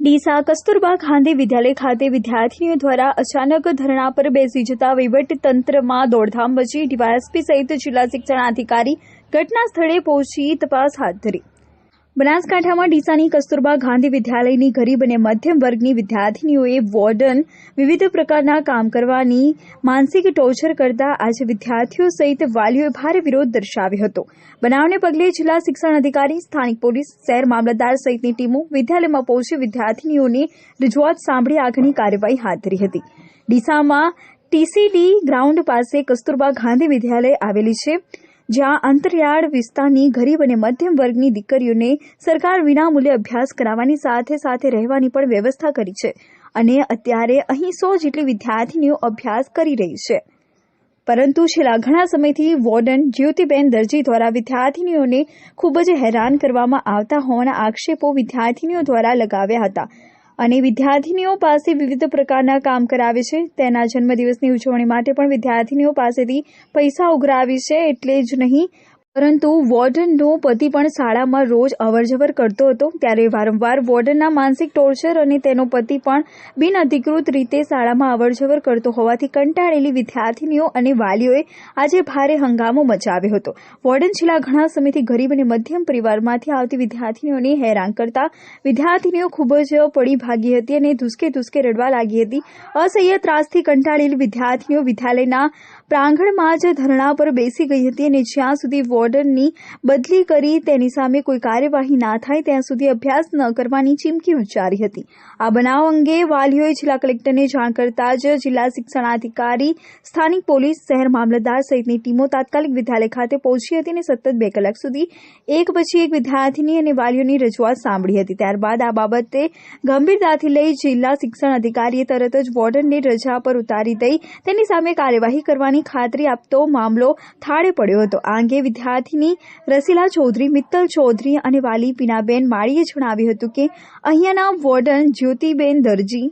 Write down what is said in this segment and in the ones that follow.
ડીસા કસ્તુરબા ગાંધી વિદ્યાલય ખાતે વિદ્યાર્થીઓ દ્વારા અચાનક ધરણા પર બેસી જતા વહીવટીતંત્રમાં દોડધામ મચી ડીવાયએસપી સહિત જિલ્લા શિક્ષણાધિકારી ઘટના સ્થળે પહોંચી તપાસ હાથ ધરી. બનાસકાંઠામાં ડીસાની કસ્તુરબા ગાંધી વિદ્યાલયની ગરીબ અને મધ્યમ વર્ગની વિદ્યાર્થીનીઓએ વોર્ડન વિવિધ પ્રકારના કામ કરવાની માનસિક ટોર્ચર કરતા આજે વિદ્યાર્થીઓ સહિત વાલીઓએ ભારે વિરોધ દર્શાવ્યો હતો. બનાવને પગલે જિલ્લા શિક્ષણ અધિકારી, સ્થાનિક પોલીસ, શહેર મામલતદાર સહિતની ટીમો વિદ્યાલયમાં પહોંચી વિદ્યાર્થીનીઓની રજૂઆત સાંભળી આગળની કાર્યવાહી હાથ ધરી હતી. ડીસામાં ટીસીડી ગ્રાઉન્ડ પાસે કસ્તુરબા ગાંધી વિદ્યાલય આવેલી છે. જ્યાં અંતરિયાળ વિસ્તારની ગરીબ અને મધ્યમ વર્ગની દીકરીઓને સરકાર વિનામૂલ્યે અભ્યાસ કરાવવાની સાથે સાથે રહેવાની પણ વ્યવસ્થા કરી છે. અને અત્યારે અહીં સો જેટલી વિદ્યાર્થીનીઓ અભ્યાસ કરી રહી છે. પરંતુ છેલ્લા ઘણા સમયથી વોર્ડન જ્યોતિબેન દરજી દ્વારા વિદ્યાર્થીનીઓને ખૂબ જ હેરાન કરવામાં આવતા હોવાના આક્ષેપો વિદ્યાર્થીનીઓ દ્વારા લગાવ્યા હતા. અને વિદ્યાર્થીનીઓ પાસે વિવિધ પ્રકારના કામ કરાવે છે. તેના જન્મદિવસની ઉજવણી માટે પણ વિદ્યાર્થીનીઓ પાસેથી પૈસા ઉઘરાવી છે, એટલે જ નહીં. પરંતુ વોર્ડનનો પતિ પણ શાળામાં રોજ અવરજવર કરતો હતો. ત્યારે વારંવાર વોર્ડનના માનસિક ટોર્ચર અને તેનો પતિ પણ બિનઅધિકૃત રીતે શાળામાં અવરજવર કરતો હોવાથી કંટાળેલી વિદ્યાર્થીનીઓ અને વાલીઓએ આજે ભારે હંગામો મચાવ્યો હતો. વોર્ડન છેલ્લા ઘણા સમયથી ગરીબ અને મધ્યમ પરિવારમાંથી આવતી વિદ્યાર્થીનીઓને હેરાન કરતા વિદ્યાર્થીનીઓ ખૂબ જ પડી ભાગી હતી અને ધુસકે ધુસકે રડવા લાગી હતી. અસહ્ય ત્રાસથી કંટાળેલી વિદ્યાર્થીનીઓ વિદ્યાલયના પ્રાંગણમાં જ ધરણા પર બેસી ગઈ હતી અને જ્યાં સુધી વોર્ડનની બદલી કરી તેની સામે કોઈ કાર્યવાહી ના થાય, ત્યાં સુધી અભ્યાસ ન કરવાની ચીમકી ઉચ્ચારી હતી. આ બનાવ અંગે વાલીઓએ જિલ્લા કલેક્ટરને જાણ કરતા જ જિલ્લા શિક્ષણાધિકારી, સ્થાનિક પોલીસ, શહેર મામલતદાર સહિતની ટીમો તાત્કાલિક વિદ્યાલય ખાતે પહોંચી હતી અને સતત બે કલાક સુધી એક પછી એક વિદ્યાર્થીની અને વાલીઓની રજૂઆત સાંભળી હતી. ત્યારબાદ આ બાબતે ગંભીરતાથી લઈ જિલ્લા શિક્ષણ અધિકારીએ તરત જ વોર્ડનને રજા પર ઉતારી દઈ તેની સામે કાર્યવાહી કરવાની ખાતરી આપતો મામલો થાળે પડ્યો હતો. આ અંગે વિદ્યાર્થીની રસીલા ચૌધરી, મિત્તલ ચૌધરી અને વાલી પીનાબેન માળીએ જણાવ્યું હતું કે, અહીંયાના વોર્ડન જ્યોતિબેન દરજી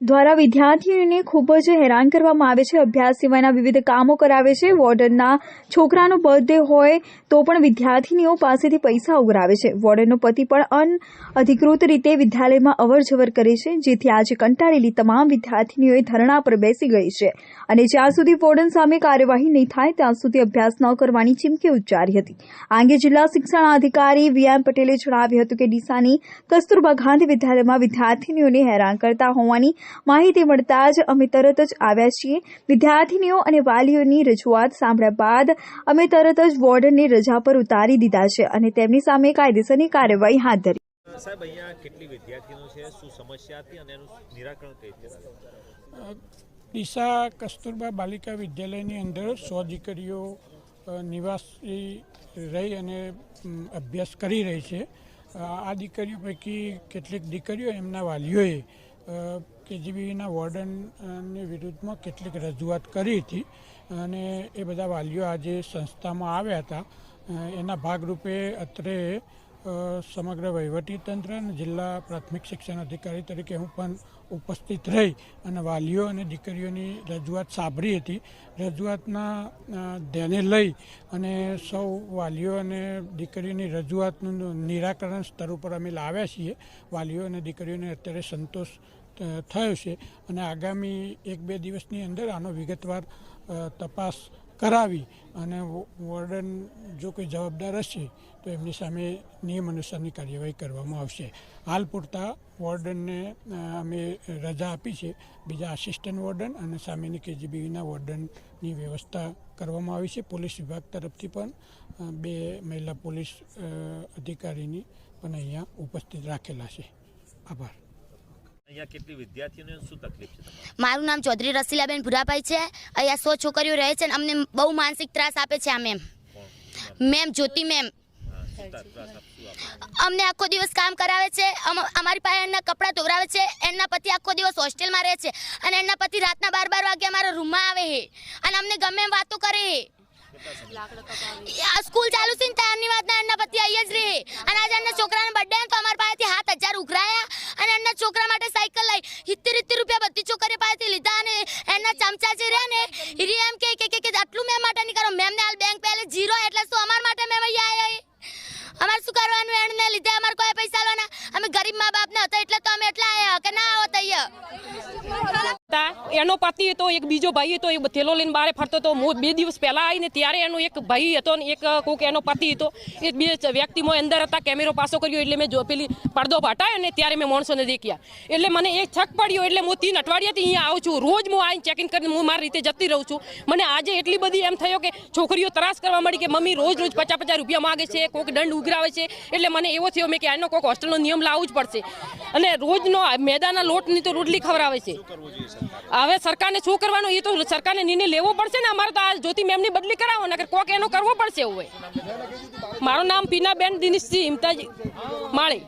દ્વારા વિદ્યાર્થીઓને ખૂબ જ હેરાન કરવામાં આવે છે. અભ્યાસ સિવાયના વિવિધ કામો કરાવે છે. વોર્ડનના છોકરાનો બર્થડે હોય તો પણ વિદ્યાર્થીનીઓ પાસેથી પૈસા ઉઘરાવે છે. વોર્ડનનો પતિ પણ અનઅધિકૃત રીતે વિદ્યાલયમાં અવરજવર કરે છે, જેથી આજે કંટાળેલી તમામ વિદ્યાર્થીનીઓએ ધરણા પર બેસી ગઈ છે અને જ્યાં સુધી વોર્ડન સામે કાર્યવાહી નહીં થાય, ત્યાં સુધી અભ્યાસ ન કરવાની ચીમકી ઉચ્ચારી હતી. આ અંગે જિલ્લા શિક્ષણ અધિકારી વીએમ પટેલે જણાવ્યું હતું કે ડીસાની કસ્તુરબા ગાંધી વિદ્યાલયમાં વિદ્યાર્થીનીઓને હેરાન કરતા હોવાની માહિતી મળતા જ અમે તરત જ આવ્યા છીએ. વિદ્યાર્થીનીઓ અને વાલીઓની રજૂઆત સાંભળ્યા બાદ અમે તરત જ વોર્ડનને રજા પર ઉતારી દીધા છે અને તેમની સામે કાયદેસરની કાર્યવાહી હાથ ધરી. સાહેબ અહીંયા કેટલી વિદ્યાર્થીઓ છે? શું સમસ્યા હતી અને એનું નિરાકરણ કઈ રીતે? ડીસા કસ્તુરબા બાલિકા વિદ્યાલયની અંદર સો દીકરીઓ નિવાસી રહી અને અભ્યાસ કરી રહી છે. આ દીકરીઓ પૈકી કેટલીક દીકરીઓ એમના વાલીઓએ કેજીબીના વોર્ડનની વિરુદ્ધમાં કેટલીક રજૂઆત કરી હતી અને એ બધા વાલીઓ આજે સંસ્થામાં આવ્યા હતા. એના ભાગરૂપે અત્રે સમગ્ર વહીવટીતંત્ર અને જિલ્લા પ્રાથમિક શિક્ષણ અધિકારી તરીકે હું પણ ઉપસ્થિત રહી અને વાલીઓ અને દીકરીઓની રજૂઆત સાંભળી હતી. રજૂઆતના ધ્યાને લઈ અને સૌ વાલીઓ અને દીકરીઓની રજૂઆતનું નિરાકરણ સ્તર ઉપર અમે લાવ્યા છીએ. વાલીઓ અને દીકરીઓને અત્યારે સંતોષ થયો છે. અને આગામી એક બે દિવસની અંદર આનો વિગતવાર તપાસ કરાવી અને વોર્ડન જો કોઈ જવાબદાર હશે, તો એમની સામે નિયમ અનુસારની કાર્યવાહી કરવામાં આવશે. હાલ પૂરતા વોર્ડનને અમે રજા આપી છે. બીજા આસિસ્ટન્ટ વોર્ડન અને સામેની કેજીબીના વોર્ડનની વ્યવસ્થા કરવામાં આવી છે. પોલીસ વિભાગ તરફથી પણ બે મહિલા પોલીસ અધિકારીની પણ અહીંયા ઉપસ્થિત રાખેલા છે. આભાર. અહીંયા કેટલી વિદ્યાર્થીઓને શું તકલીફ છે મારું નામ ચૌધરી રસીલાબેન ભુરાભાઈ છે. અહીંયા સો છોકરીઓ રહે છે અને અમને બહુ માનસિક ત્રાસ આપે છે આ મેમ મેમ જ્યોતિ મેમ? અમને આખો દિવસ કામ કરાવે છે. અમ- અમારી પાસે એમના કપડાં ધોવરાવે છે. એમના પતિ આખો દિવસ હોસ્ટેલમાં રહે છે. અને એમના પતિ રાતના બાર બાર વાગે અમારા રૂમમાં આવે છે અને અમને ગમે એમ વાતો કરે સ્કૂલ ચાલુ છે ને ત્યારની વાત ના એમના પતિ અહીંયા જ રહે. અને આજે એમના છોકરાનો જે રહે ને? એ એમ કે કે કે આટલું મેં માટે નહીં કરો. મેમ ને હાલ બેંક પહેલે ઝીરો એટલે શું અમાર માટે મેમ અહીંયા આવ્યા અમારે શું કરવાનું એણને લીધે અમારે કોઈ પૈસા લેવાના? અમે ગરીબ મા બાપ ને હતા એટલે તો અમે એટલા આવ્યા કે ના હોત અહીંયા એનો પતિ હતો એક બીજો ભાઈ હતો એ થેલો લઈને બારે ફરતો હતો. હું બે દિવસ પહેલા આવીને ત્યારે એનો એક ભાઈ હતો ને એક કોઈક એનો પતિ હતો. એ બે વ્યક્તિમાં અંદર હતા, કેમેરો પાસો કર્યો એટલે મેં જો પેલી પડદો હટાયો ને ત્યારે મેં માણસોને દેખ્યા. એટલે મને એક છક પડ્યો એટલે હું તીન અઠવાડિયાથી અહીંયા આવું છું. રોજ હું આવીને ચેકિંગ કરીને હું મારી રીતે જતી રહું છું. મને આજે એટલી બધી એમ થયો કે છોકરીઓ ત્રાસ કરવા મળી કે મમ્મી રોજ રોજ પચાસ પચાસ રૂપિયા માગે છે કોઈક દંડ ઉઘરાવે છે. એટલે મને એવો થયો મેં કે આનો કોઈક હોસ્ટેલનો નિયમ લાવવું જ પડશે. અને રોજનો મેદાના લોટની તો રોટલી ખવડાવે છે. હવે સરકારને શું કરવાનું? એ તો સરકારને નિર્ણય લેવો પડશે ને અમારે તો આ જ્યોતિ મેમની બદલી કરાવો ને કોક એનો કરવો પડશે એવું મારું નામ પીનાબેન દિનેશજી હિમતાજી માળી.